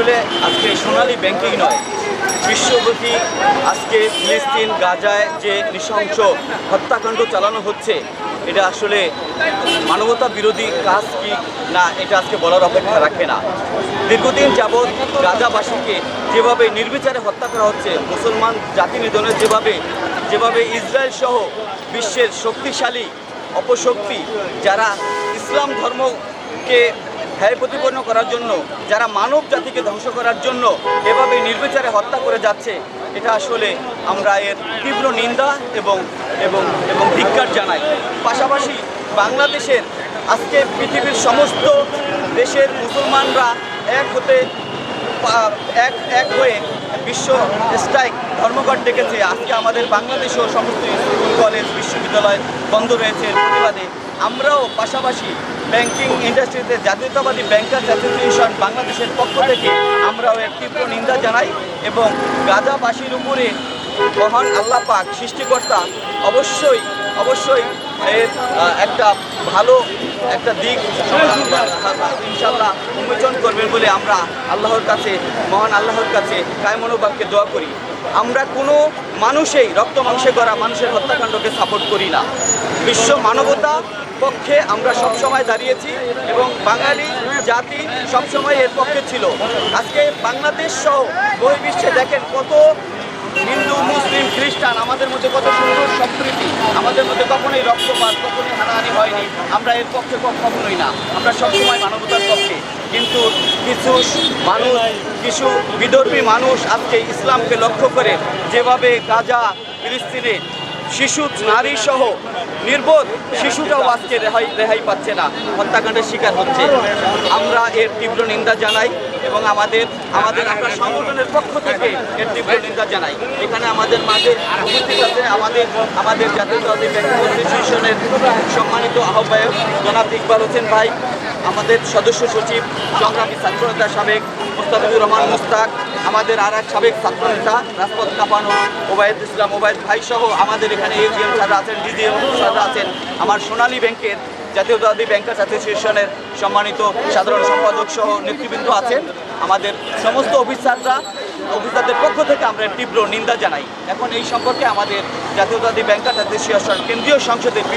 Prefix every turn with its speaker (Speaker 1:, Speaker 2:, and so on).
Speaker 1: আসলে আজকে সোনালী ব্যাংকিং নয়, বিশ্বব্যাপী আজকে ফিলিস্তিন, গাজায় যে নৃশংস হত্যাকাণ্ড চালানো হচ্ছে, এটা আসলে মানবতা বিরোধী কাজ কি না, এটা আজকে বলার অপেক্ষা রাখে না। দীর্ঘদিন যাবৎ গাজাবাসীকে যেভাবে নির্বিচারে হত্যা করা হচ্ছে, মুসলমান জাতি নিধনের যেভাবে যেভাবে ইসরায়েল সহ বিশ্বের শক্তিশালী অপশক্তি, যারা ইসলাম ধর্মকে হ্যায় প্রতিপন্ন করার জন্য, যারা মানব জাতিকে ধ্বংস করার জন্য এভাবে নির্বিচারে হত্যা করে যাচ্ছে, এটা আসলে আমরা এর তীব্র নিন্দা এবং এবং এবং ধিক্কার জানাই। পাশাপাশি বাংলাদেশের আজকে পৃথিবীর সমস্ত দেশের মুসলমানরা এক হতে এক এক হয়ে বিশ্ব স্ট্রাইক ধর্মঘট ডেকেছে। আজকে আমাদের বাংলাদেশেও সমস্ত স্কুল, কলেজ, বিশ্ববিদ্যালয় বন্ধ রয়েছে প্রতিবাদে। আমরাও পাশাপাশি ব্যাংকিং ইন্ডাস্ট্রিতে জাতীয়তাবাদী ব্যাংকার অ্যাসোসিয়েশন বাংলাদেশের পক্ষ থেকে আমরাও এর তীব্র নিন্দা জানাই এবং গাজাবাসীর উপরে মহান আল্লাহ পাক সৃষ্টিকর্তা অবশ্যই অবশ্যই এর একটা ভালো একটা দিক ইনশাল্লাহ উন্মোচন করবেন বলে আমরা আল্লাহর কাছে, মহান আল্লাহর কাছে কায়মনোবাক্যে দোয়া করি। আমরা কোনো মানুষেই রক্ত মাংসে করা মানুষের হত্যাকাণ্ডকে সাপোর্ট করি না। বিশ্ব মানবতা পক্ষে আমরা সবসময় দাঁড়িয়েছি এবং বাঙালি জাতি সবসময় এর পক্ষে ছিল। আজকে বাংলাদেশ সহ বহির্বিশ্বে দেখেন কত হিন্দু, মুসলিম, খ্রিস্টান আমাদের মধ্যে কত সুন্দর সম্প্রীতি। আমাদের মধ্যে কখনোই রক্তপাত, কখনোই হানাহানি হয়নি। আমরা এর পক্ষে কখনোই না। আমরা সবসময় মানবতার পক্ষে। কিন্তু কিছু মানুষ, কিছু বিদর্মী মানুষ আজকে ইসলামকে লক্ষ্য করে যেভাবে গাজা, ফিলিস্তিনে শিশু নারী সহ নির্বোধ শিশুটাও আজকে রেহাই রেহাই পাচ্ছে না। হত্যাকাণ্ডের শিকার হচ্ছে। আমরা এর তীব্র নিন্দা জানাই। এবং আমাদের আমাদের আমরা সংগঠনের পক্ষ থেকে এর তীব্র নিন্দা জানাই। এখানে আমাদের মাঝে উপস্থিত আছে আমাদের আমাদের ব্যাংক অ্যাসোসিয়েশনের সম্মানিত আহ্বায়ক জনাব ইকবাল হোসেন ভাই, আমাদের সদস্য সচিব, সংগ্রামী ছাত্রনেতা সাবেক মুস্তাফিজুর রহমান মুস্তাক, আমাদের আর এক সাবেক ছাত্রনেতা রাজপথ কাপানো ওবায়দ ইসলাম ওবায়দ ভাই সহ আমাদের এখানে এজিএম স্যাররা আছেন ডিজিএম স্যাররা আছেন, আমার সোনালী ব্যাংকের জাতীয়তাবাদী ব্যাংকার্স অ্যাসোসিয়েশনের সম্মানিত সাধারণ সম্পাদক সহ নেতৃবৃন্দ আছেন। আমাদের সমস্ত অফিসাররা, অফিসারদের পক্ষ থেকে আমরা তীব্র নিন্দা জানাই। এখন এই সম্পর্কে আমাদের জাতীয়তাবাদী ব্যাংকার্স অ্যাসোসিয়েশন কেন্দ্রীয় সংসদের